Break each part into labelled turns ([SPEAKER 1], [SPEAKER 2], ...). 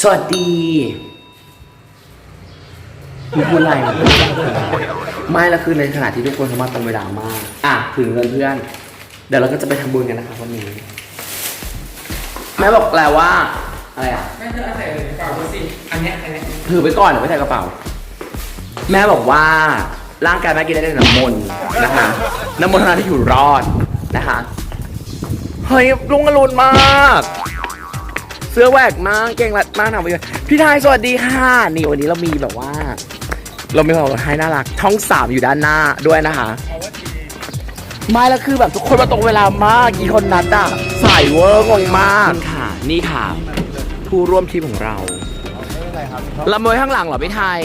[SPEAKER 1] สวัสดีมึงพูดอะไรไม่และคือในขณะที่ทุกคนเข้ามาตรงเวลามาก อะถึงเงินเพื่อน เดี๋ยวเราก็จะไปทำบุญกันนะคะวันนี้ แม่บอกแล้วว่า อะไรอะ
[SPEAKER 2] แม่เธอเอาใส่กระเป๋าดูสิ อันเนี้ยอันเนี้ย
[SPEAKER 1] ถือไปก่อนเดี๋ยวไม่ใส่กระเป๋า แม่บอกว่าร่างกายแม่กินได้แต่น้ำมนต์นะคะน้ำมนต์เท่านั้นที่อยู่รอดนะคะ เฮ้ยลุงอรุณมาก เสื้อแหวกมากเก่งรัดมากทำไปเลยพี่ทายสวัสดีค่ะนี่วันนี้เรามีแบบว่า เรามีของให้น่ารักช่องสามอยู่ด้านหน้าด้วยนะคะไม่แล้วคือแบบทุกคนมาตรงเวลามากกี่คนนัดอะสายเวอร์งงมากค่ะ นี่ค่ะ ผู้ร่วมทีมของเราลำมวยข้างหลังเหรอพี่ไทย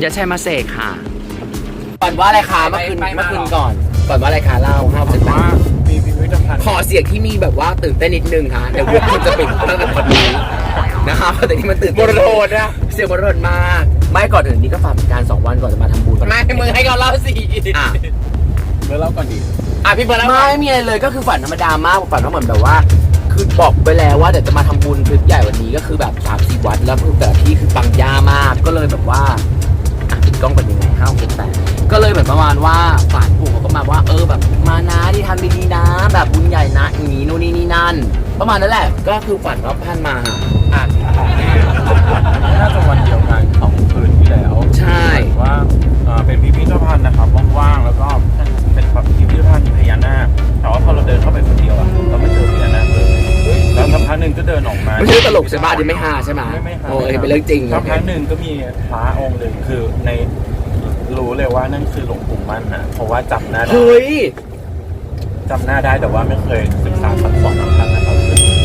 [SPEAKER 1] อย่าใช่มาเสกค่ะก่อนว่าอะไรคะเมื่อคืนเมื่อคืนก่อนก่อนว่าอะไรคะเล่าห้าสิบแปด
[SPEAKER 3] พิพิธภัณฑ์
[SPEAKER 1] ขอเสียงที่มีแบบว่าตื่นเต้นนิดนึงค่ะ เดี๋ยวพวกคุณจะปิดตั้งแต่วันนี้นะคะเพราะแต่ที่มันตื่น
[SPEAKER 3] โม
[SPEAKER 1] เต้น
[SPEAKER 3] โรโทนนะ
[SPEAKER 1] เสียงบรรมาก ไม่ก่อนอื่นนี้ก็ฝากเป็นการสองวันก่อนจะมาทำบุญ
[SPEAKER 2] ไม่มึงให้เขาเล่าสิ
[SPEAKER 1] อะ
[SPEAKER 3] เมื่อเล่าก่อนดี
[SPEAKER 2] อะพี่เบิร์ดเล่า
[SPEAKER 1] ไม่ไม่มีอะไรเลยก็คือฝันธรรมดามากฝันว่าเหมือนแบบว่าคือบอกไปแล้วว่าเดี๋ยวจะมาทำบุญทริปใหญ่วันนี้ก็คือแบบสามสี่วัดแล้วคือแต่ละที่คือปังยามากก็เลยแบบว่า อะปิดกล้องเป็นยังไงห้าหกแปดก็เลยเหมือนประมาณว่าฝันปู่เขาก็มาว่า เออแบบมานะที่ทำดีๆนะ แบบบุญใหญ่นะอย่างนี้นู่นนี่นี่นั่น ประมาณนั้นแหละก็คือฝันว่าท่านมาหา
[SPEAKER 3] อะน่าจะวันเดียวกันของคืนที่แล้ว
[SPEAKER 1] ใช่
[SPEAKER 3] ว่าเอ่อเป็นพิพิธภัณฑ์นะครับว่างๆแล้วก็เป็นพิพิธภัณฑ์พญานาคแต่ว่าพอเราเดินเข้าไปคนเดียวอะเราไม่เจอพญานาคเลย แล้วสักพักหนึ่งก็เดินออกมา
[SPEAKER 1] ไม่ใช่ตลกใช่ปะอันนี้ไม่ฮาใช่ไหม
[SPEAKER 3] ไม่ไม่หา
[SPEAKER 1] โอ้ยเป็นเรื่องจริง
[SPEAKER 3] สักพักหนึ่งก็มีพระองค์หนึ่งคือในรู้เลยว่านั่นคือหลวงปู่มั่นนะเพราะว่าจำหน้าได้
[SPEAKER 1] เฮ้ย
[SPEAKER 3] จำหน้าได้แต่ว่าไม่เคยศึกษาคำสอนของท่านนะครับ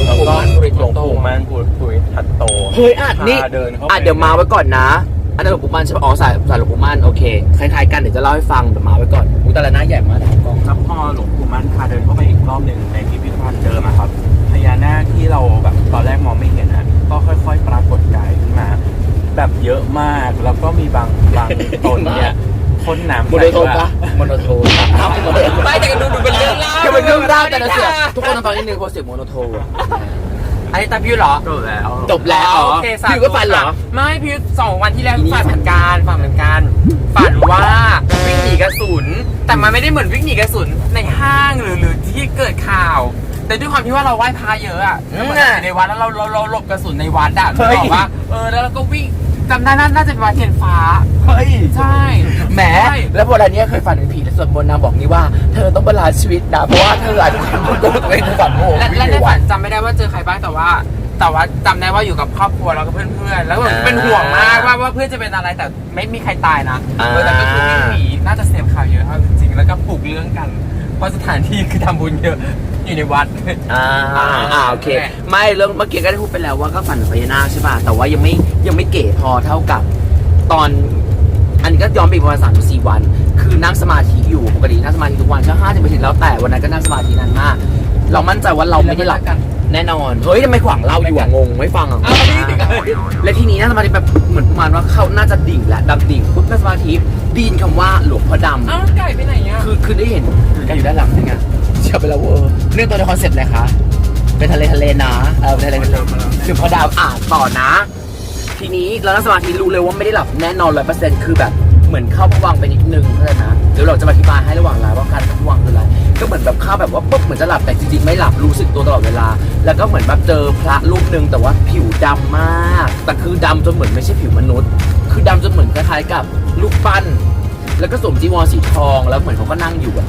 [SPEAKER 3] แล้วก็หลวงปู่มั่นภูภูริทัตโต
[SPEAKER 1] เฮ้ยอะนี่
[SPEAKER 3] พาเดินเข้าไป
[SPEAKER 1] อะเดี๋ยวมาไว้ก่อนนะ อันนั้นหลวงปู่มั่นใช่ปะอ๋อสายสายหลวงปู่มั่นโอเคคล้ายๆกันเดี๋ยวจะเล่าให้ฟังเดี๋ยวมาไว้ก่อนอุยตาละหน้าใหญ่มากนะกล้อง
[SPEAKER 3] ครับพอหลวงปู่มั่นพาเดินเข้าไปอีกรอบหนึ่งในพิพิธภัณฑ์เดิมอะครับพ ญานาคที่เราแบบตอนแรกมองไม่เห็นอะก็ค่อย ๆ ปรากฏกายขึ้นมา แบบเยอะมากแล้วก็มีบางบางตนเนี่ยพ่นน้ำ
[SPEAKER 1] โมโนโทนปะโมโนโทน
[SPEAKER 2] ไม่แต่ดูดูเป็นเรื่องเล่า
[SPEAKER 1] แค่เป็นเรื่องราวแต่ละเสียงทุกคนต้องฟังนิดนึงเพราะเสียงโมโนโทน
[SPEAKER 2] อันนี้ตาพิวเหรอ
[SPEAKER 3] จบแล้ว
[SPEAKER 1] จบแล้ว
[SPEAKER 2] โอเคสาธุ
[SPEAKER 1] พี่ก็ฝันเหรอ
[SPEAKER 2] ไม่พิวสองวันที่แล้ว
[SPEAKER 1] อีนี่
[SPEAKER 2] ฝันเหมือนกันฝันเหมือนกันฝันว่าวิ่งหนีกระสุน แต่มันไม่ได้เหมือนวิ่งหนีกระสุนในห้างหรือหรือที่เกิดข่าว แต่ด้วยความที่ว่าเราไหว้พระเยอะอะแล้วเหมือนเราอยู่ในวัดแล้วเราเราเราหลบกระสุนในวัดอะ
[SPEAKER 1] เฮ้ย
[SPEAKER 2] บอกว่าเออแล้วเราก็วิ่งจำได้น่าน่าจะเป็นวัดเทียนฟ้า
[SPEAKER 1] เฮ้ย
[SPEAKER 2] ใช่
[SPEAKER 1] แหม
[SPEAKER 2] ใช่
[SPEAKER 1] แล้วโบราณเนี้ยเคยฝันเป็นผีแต่ส่วนบนนางบอกนี่ว่า เธอต้องบาลานซ์ชีวิตนะเพราะว่าเธออาจจะทำโกงตัวเองในฝันโง่
[SPEAKER 2] และ
[SPEAKER 1] วิ่ง
[SPEAKER 2] และ
[SPEAKER 1] ใน
[SPEAKER 2] ใน
[SPEAKER 1] วั
[SPEAKER 2] ฝั
[SPEAKER 1] น
[SPEAKER 2] นจำไม่ได้ว่าเจอใครบ้างแต่ว่า แต่ว่าจำได้ว่าอยู่กับครอบครัวแล้วก็เพื่อนๆ แล้วแบบ
[SPEAKER 1] อ่า
[SPEAKER 2] เป็นห่วงมากว่าว่าเพื่อนจะเป็นอะไรแต่ไม่มีใครตายนะ
[SPEAKER 1] อ่า
[SPEAKER 2] เออแต่ก็คือวิ่งหนีน่าจะเสพข่าวเยอะเอาจริงๆแล้วก็ปลูกเรื่องกัน เพราะสถานที่คือทำบุญเยอะอยู่ในวัด
[SPEAKER 1] อ่าอ่าโอเคไม่เรื่องเมื่อกี้ก็ได้พูดไปแล้วว่าก็ฝันถึงพญานาคใช่ป่ะแต่ว่ายังไม่ยังไม่เก๋พอเท่ากับตอน อันนี้ก็ย้อนไปอีกประมาณสามสี่วัน คือนั่งสมาธิอยู่ปกตินั่งสมาธิทุกวันช่ห้าสิบนาทีแล้วแต่วันนั้นก็นั่งสมาธินานมาก เรามั่นใจว่าเราไม่ได้หลับ
[SPEAKER 2] กัน
[SPEAKER 1] แน่นอน เฮ้ยทำไมขวางเราอยู่อะงงไม่ฟังอะ
[SPEAKER 2] เอาดิ
[SPEAKER 1] และทีนี้นั่งสมาธิแบบเหมือนประมาณว่าเขาน่าจะดิ่งแหละดำดิ่งปุ๊บนั่งสมาธิไดีนคำว่าหลวงพ่อดำ
[SPEAKER 2] เอ้าไก่ไปไหนอะ
[SPEAKER 1] คือคือได้เห็นกันอยู่ด้านหลังนี่ไงเชื่อไปแล้วเวอร์เรื่องตัวในคอนเซ็ปต์เลยคะ เป็นทะเลทะเลนะเออเป็นทะเลทะเลคือพอดาวอ่านต่อนะ ทีนี้เรานั่งสมาธิรู้เลยว่าไม่ได้หลับแน่นอนร้อยเปอร์เซ็นต์คือแบบเหมือนเข้าพวังค์ไปนิดนึงเข้าใจนะเดี๋ยวเราจะมาอธิบายให้ระหว่างไลฟ์ว่าการเข้าพวังค์คืออะไร ก็เหมือนแบบเข้าแบบว่าปุ๊บเหมือนจะหลับแต่จริงๆไม่หลับรู้สึกตัวตลอดเวลา แล้วก็เหมือนแบบเจอพระรูปหนึ่งแต่ว่าผิวดำมาก แต่คือดำจนเหมือนไม่ใช่ผิวมนุษย์ คือดำจนเหมือนคล้ายๆกับลูกปั้น แล้วก็สวมจีวรสีทองแล้วเหมือนเขาก็นั่งอยู่อะ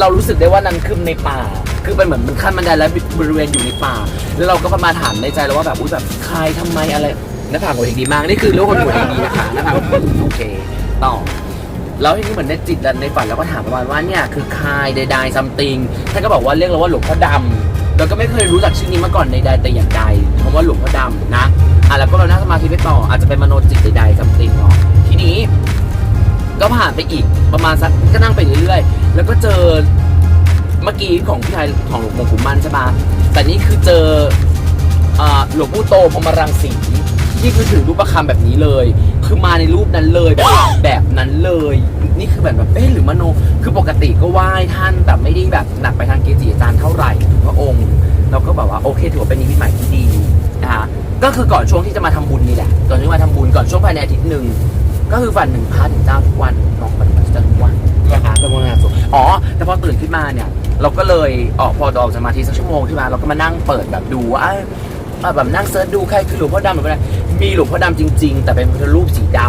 [SPEAKER 1] เรารู้สึกได้ว่านั้นคือในป่า คือเป็นเหมือนมันขั้นบันไดแล้วบริเวณอยู่ในป่า แล้วเราก็ประมาณถามในใจเราว่าแบบอุ้ยแบบใครทำไมอะไรหน้าผากของเองดีมากนี่คือเรื่องคนหัวเองดีนะคะหน้าผากของผมโอเคต่อ แล้วทีนี้เหมือนในจิตและในฝันเราก็ถามประมาณว่าเนี่ยคือใครใดๆซัมติงท่านก็บอกว่าเรียกเราว่าหลวงพ่อดำเราก็ไม่เคยรู้จักชื่อนี้มาก่อนใดๆแต่อย่างใดคำว่าหลวงพ่อดำนะอะแล้วก็เรานั่งสมาธิไปต่ออาจจะเป็นมโนจิตใดๆซัมติงเนาะทีนี้ก็ผ่านไปอีกประมาณสักก็นั่งไปเรื่อยๆ แล้วก็เจอเมื่อกี้ของพี่ชายของหลวงปู่มันใช่ปะแต่นี่คือเจออหลวงปู่โตพรมรังสี ที่คือถือรูปประคำแบบนี้เลย คือมาในรูปนั้นเลยแบบแบบนั้นเลย นี่คือแบบแบบเอ๊ะหรือมโน คือปกติก็ไหว้ท่านแต่ไม่ได้แบบหนักไปทางเกจิอาจารย์เท่าไหร่พระองค์ เราก็แบบว่าโอเคถือว่าเป็นนิมิตใหม่ที่ดีนะคะก็คือก่อนช่วงที่จะมาทำบุญนี่แหละ ก่อนที่มาทำบุญก่อนช่วงภายในอาทิตย์หนึ่งก็คือฝันหนึ่งพาร์ทถึงเจ้าทุกวันน้องปฏิบัติจะทุกวันนะคะเป็นวันงานศพอ๋อ แต่พอตื่นขึ้นมาเนี่ย เราก็เลยออกพอจะออกสมาธิสักชั่วโมงใช่ไหมเราก็มานั่งเปิดแบบดูว่าเอ้ยอะแบบนั่งเซิร์ชดูใครคือหลวงพ่อดำหรือเปล่ามีหลวงพ่อดำจริง ๆ แต่เป็นพุทธรูปสีด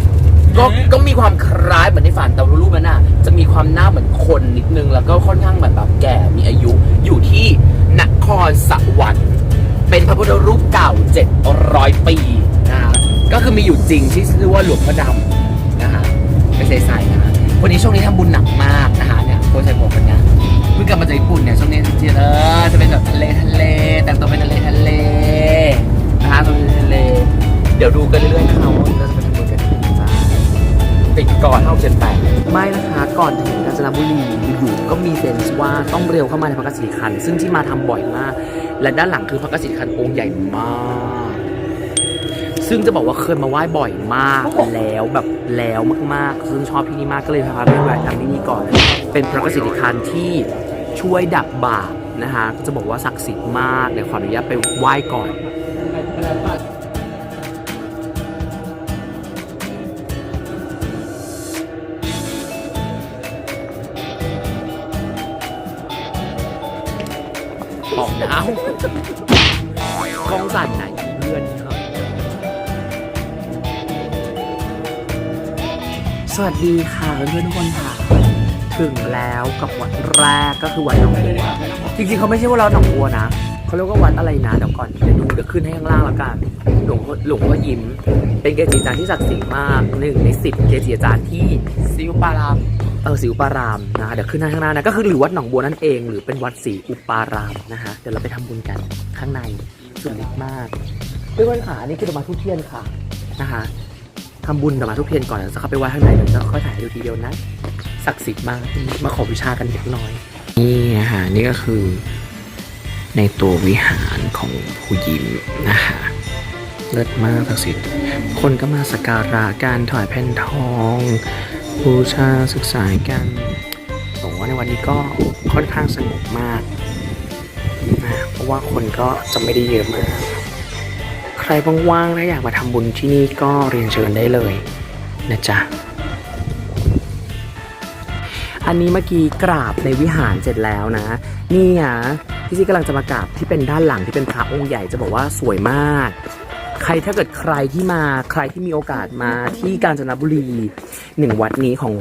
[SPEAKER 1] ำก็ก็มีความคล้ายเหมือนในฝันแต่รูปนั้นน่ะจะมีความหน้าเหมือนคนนิดนึง แล้วก็ค่อนข้างเหมือนแบบแก่มีอายุ อยู่ที่นครสวรรค์เป็นพระพุทธรูปเก่า 700 ปีนะฮะก็คือมีอยู่จริงที่ชื่อว่าหลวงพ่อดำนะฮะไม่ใส่ใส่นะฮะวันนี้ช่วงนี้ทำบุญหนักมากนะฮะเนี่ยโค้ชใส่หมวกกันนะเพิ่งกลับมาจากญี่ปุ่นเนี่ยช่วงนี้จะเออจะเป็นแบบทะเลทะเลแต่งตัวเป็นทะเลทะเลนะฮะตัวเป็นทะเล เดี๋ยวดูกันเรื่อยๆนะคะว่าเราจะไปทำบุญกันที่ไหนจ้าปิดก่อนเท่าเจ็ดแปดไม่นะคะ ก่อนถึงกาญจนบุรีอยู่ๆก็มีเซนส์ว่าต้องเร็วเข้ามาในพระกสิคัน ซึ่งที่มาทำบ่อยมาก และด้านหลังคือพระกสิคันองค์ใหญ่มากซึ่งจะบอกว่าเคยมาไหว้บ่อยมากแล้วแบบแล้วมากๆ ซึ่งชอบที่นี่มากก็เลยพาไปแวะทำที่นี่ก่อน เป็นพระกสิคันที่ ช่วยดับบาปนะคะก็จะบอกว่าศักดิ์สิทธิ์มาก เดี๋ยวขออนุญาตไปไหว้ก่อนออกหนาวกล้องสั่นไหนเพื่อนครับสวัสดีค่ะเพื่อนทุกคนค่ะ ถึงแล้วกับวัดแรกก็คือวัดหนองบัวจริงๆเขาไม่ใช่ว่าเราหนองบัวนะเขาเรียกว่าวัดอะไรนะเดี๋ยวก่อนเดี๋ยวดูเดี๋ยวขึ้นให้ข้างล่างแล้วกันหลวงหลวงพ่อยิ้ม เป็นเกจิอาจารย์ที่ศักดิ์สิทธิ์มากหนึ่งในสิบเกจิอาจารย์ที่
[SPEAKER 2] ซิวปาราม
[SPEAKER 1] เออศรีอุปารามนะเดี๋ยวขึ้นหน้าข้างหน้านะก็คือหรือวัดหนองบัวนั่นเอง หรือเป็นวัดศรีอุปารามนะคะเดี๋ยวเราไปทำบุญกันข้างในสุดฤทธิ์มากเพื่อนๆขานี่คือดอกไม้ทุกเทียนค่ะนะคะ ทำบุญดอกไม้ทุกเทียนก่อนเดี๋ยวจะเข้าไปไหว้ข้างในเดี๋ยวจะค่อยถ่ายดูทีเดียวนะศักดิ์สิทธิ์มากมาขอวิชากันเล็กน้อย นี่นะคะนี่ก็คือ ในตัววิหารของผู้ยิมนะคะเลิศมากศักดิ์สิทธิ์คนก็มาสักการะการถวายแผ่นทองบูชาศึกษากันผมว่าในวันนี้ก็ค่อนข้างสงบมากนะเพราะว่าคนก็จะไม่ได้เยอะมาก ใครว่างๆและอยากมาทำบุญที่นี่ก็เรียนเชิญได้เลยนะจ๊ะ อันนี้เมื่อกี้กราบในวิหารเสร็จแล้วนะ นี่นะพี่ซี่กำลังจะมากราบที่เป็นด้านหลังที่เป็นพระองค์ใหญ่จะบอกว่าสวยมาก ใครถ้าเกิดใครที่มาใครที่มีโอกาสมาที่กาญจนบุรีหนึ่งวัดนี้ของ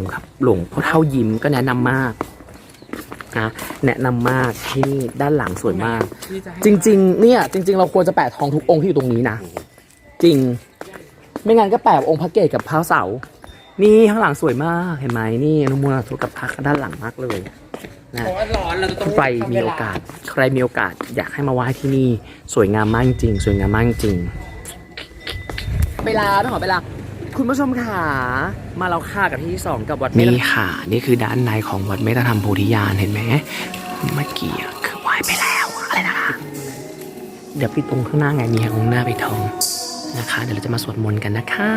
[SPEAKER 1] หลวงพ่อเท่ายิ้มก็แนะนำมาก นะแนะนำมากที่นี่ด้านหลังสวยมาก จริง ๆ เนี่ย จริง ๆ เราควรจะแปะทองทุกองค์ที่อยู่ตรงนี้นะ จริง ไม่งั้นก็แปะองค์พระเกศกับพระเสา นี่ข้างหลังสวยมากเห็นไหมนี่อนุโมทนาทุกับพระด้านหลังมากเลยนะ
[SPEAKER 2] เพราะว่าร้อนเราจะต้อง
[SPEAKER 1] ใครมีโอกาส ใครมีโอกาสอยากให้มาไหว้ที่นี่ สวยงามมากจริงๆสวยงามมากจริง เวลาต้องขอเวลา คุณผู้ชมค่ะมาเราค่ากับที่สองกับวัดนี่ค่ะ นี่คือด้านในของวัดเมตธรรมโพธิญาณเห็นไหมเมื่อกี้คือไหวไปแล้วอะไรนะคะเดี๋ยวปิดตรงข้างหน้าไงมีองค์หน้าไปทองนะคะ เดี๋ยวเราจะมาสวดมนต์กันนะคะ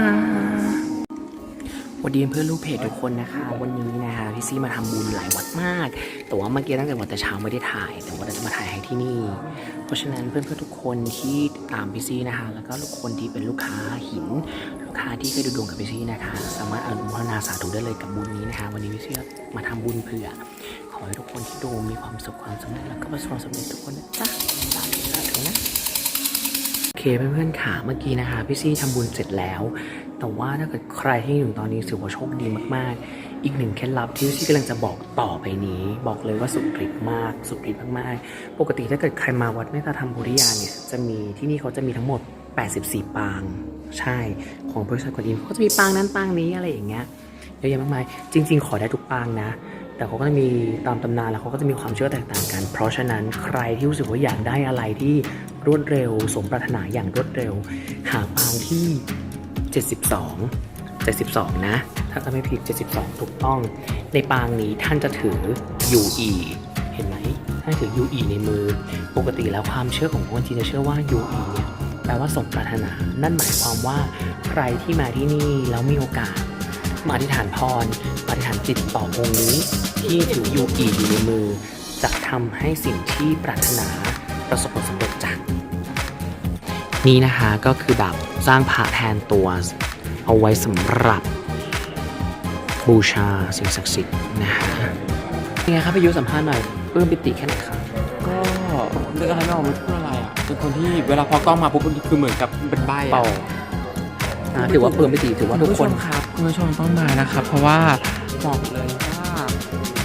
[SPEAKER 1] วันดีเพื่อนลูกเพจทุกคนนะคะ วันนี้นะคะพี่ซี่มาทำบุญหลายวัดมาก แต่ว่าเมื่อกี้ตั้งแต่วันแต่เช้าไม่ได้ถ่าย แต่ว่าจะมาถ่ายให้ที่นี่ เพราะฉะนั้นเพื่อนๆทุกคนที่ตามพี่ซี่นะคะ แล้วก็ทุกคนที่เป็นลูกค้าหิน ลูกค้าที่เคยดูดวงกับพี่ซี่นะคะ สามารถอนุโมทนาสาธุได้เลยกับบุญนี้นะคะ วันนี้พี่ซี่มาทำบุญเผื่อ ขอให้ทุกคนที่ดูมีความสุขความสำเร็จแล้วก็ประสบความสำเร็จทุกคนนะจ๊ะสาธุสาธุนะ โอ เคเพื่อนๆค่ะเมื่อกี้นะคะพี่ซี่ทำบุญเสร็จแล้ว แต่ว่าถ้าเกิดใครที่อยู่ตอนนี้ถือว่าโชคดีมากๆ อีกหนึ่งเคล็ดลับที่พี่ซี่กำลังจะบอกต่อไปนี้ บอกเลยว่าสุดฤทธิ์มาก สุดฤทธิ์มากๆ ปกติถ้าเกิดใครมาวัดเมตตาธรรมบุริยาเนี่ยจะมีที่นี่เขาจะมีทั้งหมด 84 ปาง ใช่ ของบริษัทกวนอิมเขาจะมีปางนั้นปางนี้อะไรอย่างเงี้ยเยอะแยะมากมายจริง ๆ ขอได้ทุกปางนะ แต่เขาก็จะมีตามตำนานแล้วเขาก็จะมีความเชื่อแตกต่างกัน เพราะฉะนั้นใครที่รู้สึกว่าอยากได้อะไรที่รวดเร็ว สมปรารถนาอย่างรวดเร็ว หาปางที่ 72 72 นะ ถ้าจะไม่ผิด 72 ถูกต้อง ในปางนี้ท่านจะถือ UE เห็นไหมท่านถือ UE ในมือ ปกติแล้วความเชื่อของคนจีนจะเชื่อว่า UE เนี่ยแปลว่าสมปรารถนา นั่นหมายความว่าใครที่มาที่นี่แล้วมีโอกาส มาอธิษฐานพรมาอธิษฐานจิตต่อองค์นี้ที่ถือยูอีอยู่ในมือ จะทำให้สิ่งที่ปรารถนาปประสบผลสำเร็จจ้ะนี่นะคะก็คือแบบสร้างพระแทนตัว เอาไว้สำหรับบูชาสิ่งศักดิ์สิทธิ์นะฮะยังไงครับพี่ยุสัมภาษณ์หน่อยปลื้มปิติแค่ไหนครับ
[SPEAKER 2] ก็เรื่องอะไรไม่ออกมันพูดอะไรอะเป็นคนที่เวลาพอกล้องมาปุ๊บคือเหมือนกับเป็นใบ
[SPEAKER 1] เป่า
[SPEAKER 2] อะ
[SPEAKER 1] อ่าถือว่าปลื้มปิติถือว่าทุกคน
[SPEAKER 2] ณผู้ชมครับคุณผู้ชมต้องมานะครับ เพราะว่าบอกเลยว่า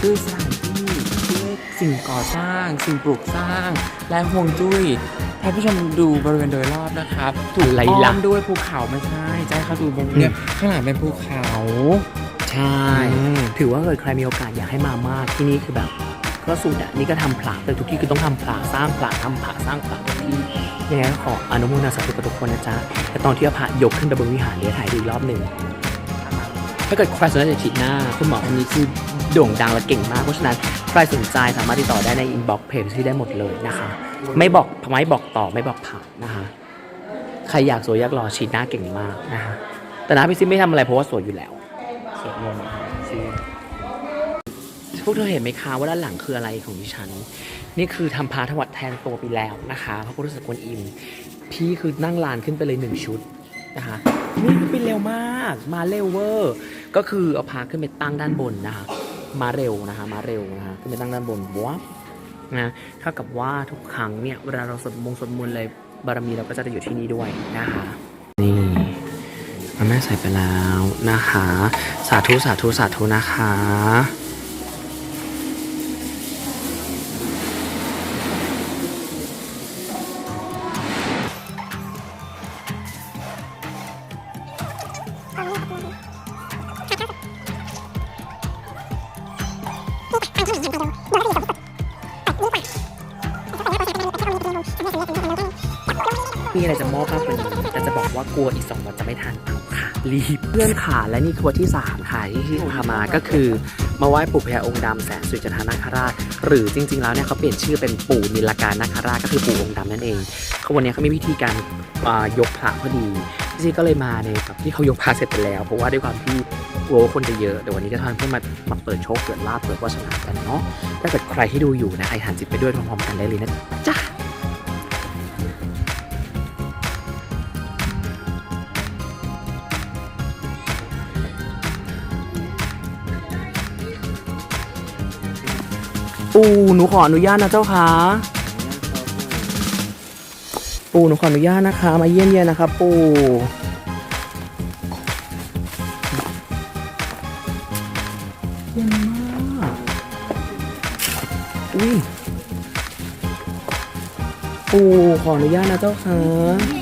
[SPEAKER 2] ด้วยสถานที่ด้วยสิ่งก่อสร้าง สิ่งปลูกสร้าง และฮวงจุ้ยให้ผู้ชมดูบริเวณโดยรอบนะครับถูก
[SPEAKER 1] อะไร
[SPEAKER 2] อ้อ
[SPEAKER 1] ล่ะ
[SPEAKER 2] มด้วยภูเขาไม่ใช่จะให้เขาดูบนเนี่ยข้างหลังเป็นภูเขา
[SPEAKER 1] ใช่ถือว่าเกิดใครมีโอกาสอยากให้มามากที่นี่คือแบบ ก็สุดอะนี่ก็ทำผลาแต่ทุกที่คือต้องทำผลาสร้างผลาทำผลาสร้างผลาทุกที่ยังไงก็ขออนุโมทนาสาธุกับทุกคนนะจ๊ะแต่ตอนที่เอาพระยกขึ้นไปบนวิหารเดี๋ยวถ่ายดูอีกรอบหนึ่งถ้าเกิดใครสนใจฉีดหน้า คุณหมอคนนี้คือโด่งดังและเก่งมาก เพราะฉะนั้นใครสนใจสามารถติดต่อได้ในอินบ็อกซ์เพจที่ได้หมดเลยนะคะ ไม่บอกไม่บอกต่อไม่บอกผ่านนะคะ ใครอยากสวยอยากหล่อฉีดหน้าเก่งมากนะคะแต่นะพี่ซิไม่ทำอะไรเพราะว่าสวยอยู่แล้ว
[SPEAKER 3] สวดมน
[SPEAKER 1] พวกเธอเห็นไหมคะว่าด้านหลังคืออะไรของดิฉัน นี่คือทำพาถวัดแทนตัวไปแล้วนะคะพระพุทธศักดิ์กวนอิม พี่คือนั่งลานขึ้นไปเลยหนึ่งชุดนะคะนี่คือไปเร็วมาก มาเร็วเวอร์ ก็คือเอาพาขึ้นไปตั้งด้านบนนะคะ มาเร็วนะคะ มาเร็วนะคะขึ้นไปตั้งด้านบนวับนะเท่ากับว่าทุกครั้งเนี่ยเวลาเราสวดมงสวดมนต์เลยบารมีเราก็จะได้อยู่ที่นี่ด้วยนะคะนี่พระแม่ใส่ไปแล้วนะคะ สาธุสาธุสาธุนะคะ มีอะไรจะมอบมากกว่านี้แต่จะบอกว่ากลัวอีกสองวันจะไม่ทันเอาค่ะ รีบเพื่อนขาและนี่คือวันที่สามค่ะ ที่ที่พามาก็คือ มาไหว้ปู่พญาองค์ดำแสนสุจทานาคราช หรือจริง ๆ แล้วเนี่ยเขาเปลี่ยนชื่อเป็นปู่นิลการนาคราชก็คือปู่องค์ดำนั่นเองเขาวันนี้เขามีพิธีการยกพระพอดีพี่ซีก็เลยมาในแบบที่เขายกพระเสร็จไปแล้ว เพราะว่าด้วยความที่กลัวคนจะเยอะเดี๋ยววันนี้จะทำเพื่อมามาเปิดโชคเปิดลาภเปิดวาสนากันเนาะถ้าเกิดใครที่ดูอยู่นะไอหันจิตไปด้วยพร้อมๆกันได้เลยนะจ๊ะ ปู่หนูขออนุญาตนะเจ้าค่ะปู่หนูขออนุญาตนะคะ มาเยี่ยมเยียนนะคะปู่เยี่ยมมากอุ้ยปู่ขออนุญาตนะเจ้าค่ะ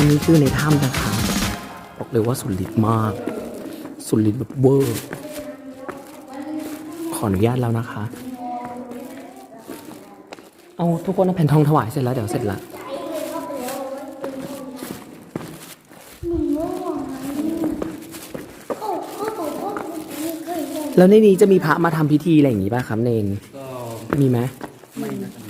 [SPEAKER 1] อันนี้คือในถ้ำนะคะบอกเลยว่าสุดฤทธิ์มาก สุดฤทธิ์แบบเวอร์ ขออนุญาตแล้วนะคะ เอาทุกคนเอาแผ่นทองถวายเสร็จแล้วเดี๋ยวเสร็จละแล้วในนี้จะมีพระมาทำพิธีอะไรอย่างงี้ป่ะครับเนน มีไหม
[SPEAKER 3] เห็น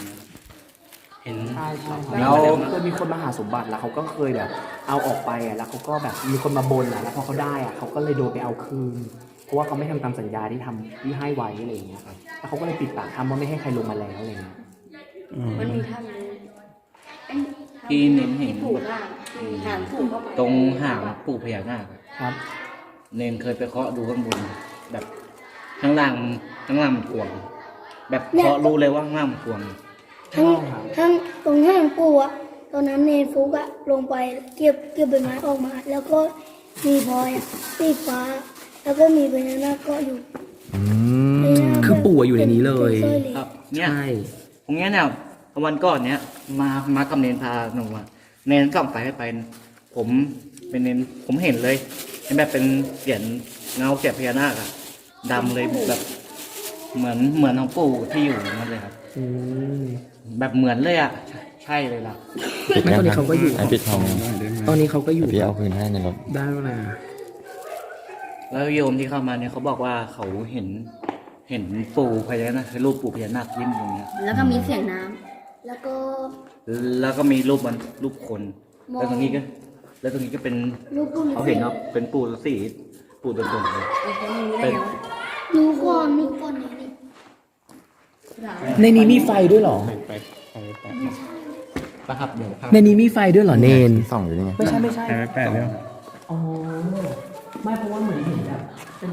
[SPEAKER 1] ใช่ใช่
[SPEAKER 3] แล้
[SPEAKER 1] แล้ววเคยมีคนมาหาสมบัติแล้วเขาก็เคยแบบ เอาออกไปอะแล้วเขาก็แบบมีคนมาบนอะแล้วพอเขาได้อะเขาก็เลยโดนไปเอาคืน เพราะว่าเขาไม่ทำตามสัญญาที่ทำที่ให้ไว้อะไรอย่างเงี้ยครับแล้วเขาก็เลยปิดปากทำว่าไม่ให้ใครลงมาแล้วอะไรเงี้ย
[SPEAKER 4] มันมีถ้ำนึงเป็น
[SPEAKER 5] ที่เน้นเห็น
[SPEAKER 4] ที่ผูกอะฐานผูกเข้าไป
[SPEAKER 5] ตรงหางปู่พญานาคอะ
[SPEAKER 1] ครับ
[SPEAKER 5] เนนเคยไปเคาะดูข้างบน แบบข้างล่างข้างล่างมันกวงแบบเคาะรู้เลยว่าข้างล่างมันกวง
[SPEAKER 4] ทั้งทั้งตรงห้างปูอะตอนนั้นเนนฟุกอะลงไปเก็บเก็บใบไม้ออกมา แล้วก็มีพลอยอะสีฟ้า แล้วก็มีใบหน้าเกาะอยู่
[SPEAKER 1] อืมคือปู่อะอยู่ในนี้เลย
[SPEAKER 4] ป็นสร้อหรี
[SPEAKER 5] ครับ เนี่ย
[SPEAKER 1] ใช่
[SPEAKER 5] ตรงเนี้ยเนี่ยวันก่อนเนี้ยมามากับเนนพาหนูอะเนนส่องไฟให้ไป ผมเป็นเนนผมเห็นเลยเห็นแบบเป็นเสียนเงาเสียนพญานาคอะดำเลยแบบ เหมือนเหมือนของปู่ที่อยู่นั่นเลยครับ
[SPEAKER 1] อืม
[SPEAKER 5] แบบเหมือนเลยอะใช่ใช่เลยล่ะ
[SPEAKER 1] ไม่ตอนนี้เขาก็อยู่
[SPEAKER 6] ให้ปิดทอง
[SPEAKER 1] ตอนนี้เขาก็อยู่
[SPEAKER 6] พี่เอาคืนให้ในรถ
[SPEAKER 1] ได้แล้วนะ
[SPEAKER 5] แล้วโยมที่เข้ามาเนี่ยเขาบอกว่าเขาเห็น เห็นปู่พญานาครูปปู่พญานาคยิ้มตรงเนี้ย
[SPEAKER 4] แล้วก็มีเสียงน้ำแล้วก็
[SPEAKER 5] แล้วก็มีรูปมันรูปคน
[SPEAKER 4] มอง
[SPEAKER 5] แล้วตรงนี้ก็ แล้วตรงนี้ก็เป็น
[SPEAKER 4] ลูกปู
[SPEAKER 5] เขาเห็นว่าเป็นปูฤาษีปูตรงๆเลย เป็น
[SPEAKER 4] ดูก่อนดูก่อนนี่นี่
[SPEAKER 7] ในนี้มีไฟด้วยเหรอ
[SPEAKER 8] ไปไปไป
[SPEAKER 5] ปะครับเดี๋ยวภาพ
[SPEAKER 7] ในนี้มีไฟด้วยเหรอเนน
[SPEAKER 6] ส่องอยู่นี่ไง
[SPEAKER 7] ไม่ใช่ไม่ใช่
[SPEAKER 8] ไปไปแปะแล้ว
[SPEAKER 7] อ๋อไม่เพราะว่าเหมือนเห็นแบบเป็น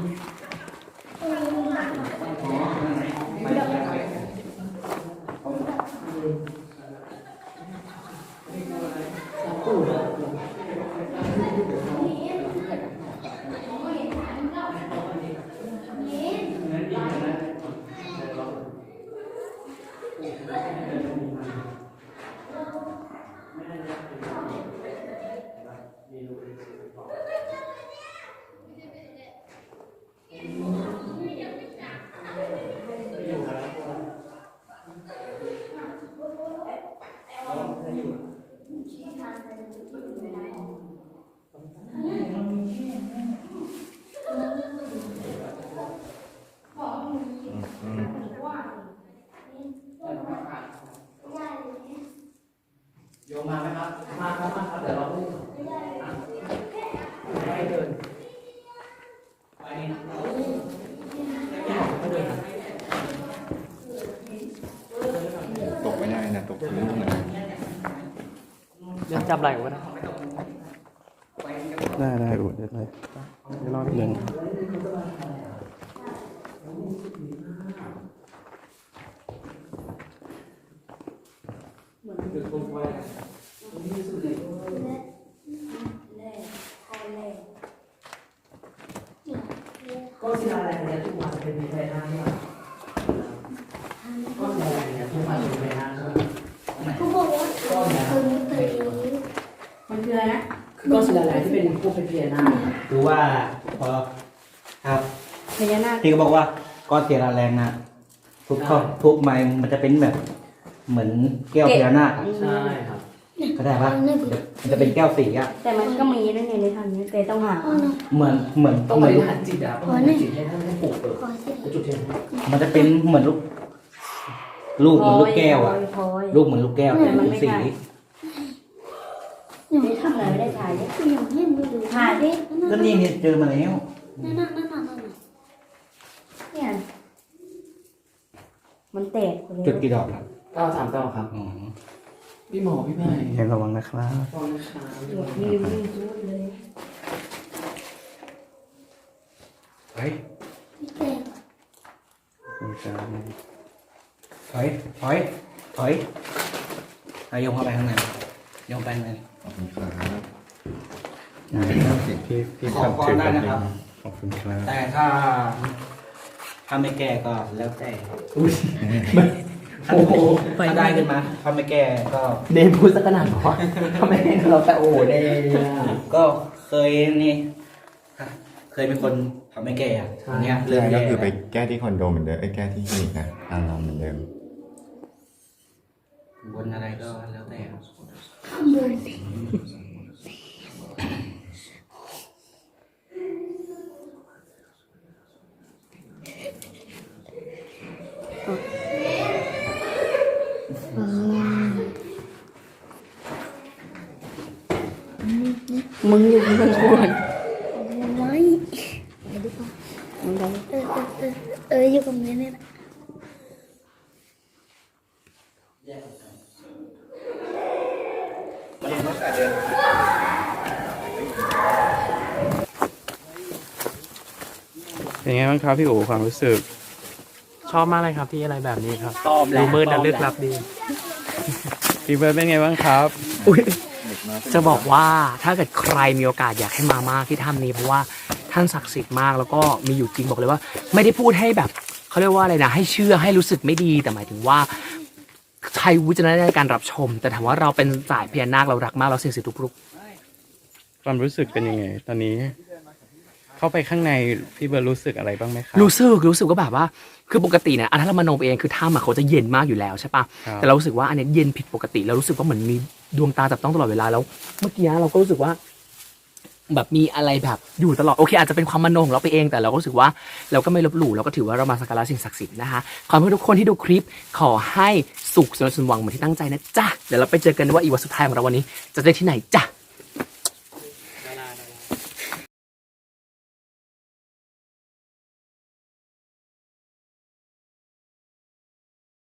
[SPEAKER 7] โยมมาไหมครับ มาครับมาครับเดี๋ยวเราดูให้เดินไปนี่ให้เดิน
[SPEAKER 6] ตกไม่ เด้นะตกพื้นเหมือน
[SPEAKER 7] เดินจับไหล่ก็ได้
[SPEAKER 8] ได้ได้อุดได้เลยเดี๋ยวรอเดิน
[SPEAKER 7] ก็ศิลาแรงเนี่ยทุกวันเป็นใบหน้าใช่ไหมก็ศิลาแรงเนี่ยทุกวันเป็นใบหน้าใช่ไหม
[SPEAKER 4] เขาบอกว่าเออเตย
[SPEAKER 9] มันคืออะไร นะ
[SPEAKER 7] คือก็ศิลาแรงที่เป็นพวกเป็นพญานาค
[SPEAKER 5] ดูว่าพอครับ
[SPEAKER 9] พญานาค
[SPEAKER 5] ที่เขาบอกว่าก้อนเทียนแรงอะ ทุบเข้าทุบไม้มันจะเป็นแบบ เหมือนแก้วพญานาคอะ
[SPEAKER 7] ใช่ครับ
[SPEAKER 5] เข้าใจปะมันจะเป็นแก้วสีอะ
[SPEAKER 9] แต่มันก็มีด้วยในในทางนี้แต่ต้องหา
[SPEAKER 4] เอาหน่อย
[SPEAKER 5] เหมือนเหมือน
[SPEAKER 7] ต้อง
[SPEAKER 5] เห
[SPEAKER 7] ไป
[SPEAKER 5] มือนลูก
[SPEAKER 7] หันจิตอะต้องหันจิตให้ท่านให้ปลูกเออ
[SPEAKER 4] ขอสิ
[SPEAKER 7] จุดเทียน
[SPEAKER 5] มันจะเป็นเหมือนลูกลูกเหมือนลูกแก้วอะ
[SPEAKER 9] พลอย
[SPEAKER 5] ลูกเหมือนลูกแก้วแต่เป็นสี
[SPEAKER 9] ไม่ทำอะไรไม่ได้ถ่ายเนี่ย
[SPEAKER 4] คืออย่างเห็นไปดู
[SPEAKER 9] ถ่ายดิ
[SPEAKER 5] ก็นี่เนี่ยเจอมาแล้ว
[SPEAKER 4] นั่นนั่นนั่นนั่นนั่น
[SPEAKER 9] เนี่ยมันแตกไปเลย
[SPEAKER 5] จุดกี่ดอกครับ
[SPEAKER 7] เก้าสามเก้าครับ
[SPEAKER 5] อ๋อ
[SPEAKER 7] พี่หมอพี่ไผ่
[SPEAKER 8] เห็นระวังนะครับ
[SPEAKER 7] ฟองนะครับ
[SPEAKER 9] หยดยืมยืมพูดเลย
[SPEAKER 5] เฮ้ย
[SPEAKER 4] พี่แก
[SPEAKER 8] คุณจ้า
[SPEAKER 5] ถอยถอยถอยอายงเข้าไปข้างใน โยงไปข้างใน
[SPEAKER 6] ขอบคุณครับ
[SPEAKER 8] พี่พี่
[SPEAKER 5] ขอ
[SPEAKER 8] ทำ
[SPEAKER 5] ก่อน
[SPEAKER 8] ถือ
[SPEAKER 5] ได้
[SPEAKER 8] แบบ
[SPEAKER 5] นะ
[SPEAKER 8] นี้
[SPEAKER 5] ครับ
[SPEAKER 8] ขอบคุณครับ
[SPEAKER 5] แต่ถ้าถ้าไม่แก้ก็แล้วแต่
[SPEAKER 7] โอ้โห
[SPEAKER 5] ถ้าได้ขึ้นมาถ้าไม่แก้ก็
[SPEAKER 7] เนนพูดสักขนาดบอกว่าทำไมเราแต่โอ้โหเนน
[SPEAKER 5] ก็เคยนี่เคยเป็นคนทำไม่แก้อะอันเนี้ยเรื่อง
[SPEAKER 6] ก็
[SPEAKER 5] แย่
[SPEAKER 6] คือไปแก้ที่คอนโดเหมือนเดิมไอ้ยแก้ที่คลินิกนะอารามเหมือนเดิม
[SPEAKER 5] บนอะไรก็แล้วแต่
[SPEAKER 4] ข้างบน
[SPEAKER 9] มึงอยู่ข้างบน
[SPEAKER 4] เอาไว้
[SPEAKER 9] มึงได้
[SPEAKER 4] เออเออเอออยู่กับเนี้ยเนี่ย
[SPEAKER 8] เป็นไงบ้างครับพี่โอความรู้สึก
[SPEAKER 1] ชอบมากเลยครับที่อะไรแบบนี้ครับ
[SPEAKER 7] ตอบแล้ว
[SPEAKER 1] ดูมืดและลึกลับดี
[SPEAKER 8] พี่เบิร์ดเป็นไงบ้างครับ
[SPEAKER 1] จะบอกว่าถ้าเกิดใครมีโอกาสอยากให้มามากที่ถ้ำนี้เพราะว่าท่านศักดิ์สิทธิ์มากแล้วก็มีอยู่จริงบอกเลยว่า ไม่ได้พูดให้แบบเขาเรียกว่าอะไรนะให้เชื่อให้รู้สึกไม่ดีแต่หมายถึงว่าใช้วิจารณญาณในการรับชม แต่ถามว่าเราเป็นสายพญานาคเรารักมากเราเสียงสิทุกรุก
[SPEAKER 8] ความรู้สึกเป็นยังไง ตอนนี้ เข้าไปข้างในพี่เบิร์ดรู้สึกอะไรบ้างไหมครับ
[SPEAKER 1] รู้สึกรู้สึกว่าแบบว่า คือปกติเนี่ยอะถ้าเรามโนไปเองคือถ้ำอะเขาจะเย็นมากอยู่แล้วใช่ปะ
[SPEAKER 8] ครับ
[SPEAKER 1] แต่เรารู้สึกว่าอันเนี้ยเย็นผิดปกติเรารู้สึกว่าเหมือนมีดวงตาจับต้องตลอดเวลาแล้ว เมื่อกี้เราก็รู้สึกว่า แบบมีอะไรแบบอยู่ตลอดโอเค อาจจะเป็นความมโนของเราไปเองแต่เราก็รู้สึกว่า เราก็ไม่ลบหลู่เราก็ถือว่าเรามาสักการะสิ่งศักดิ์สิทธิ์นะคะขอให้ทุกคนที่ดูคลิปขอให้สุขสมหวังเหมือนที่ตั้งใจนะจ๊ะเดี๋ยวเราไปเจอกันว่าอีวันสุดท้ายของเราวันนี้ จะได้ที่ไหนจ้ะ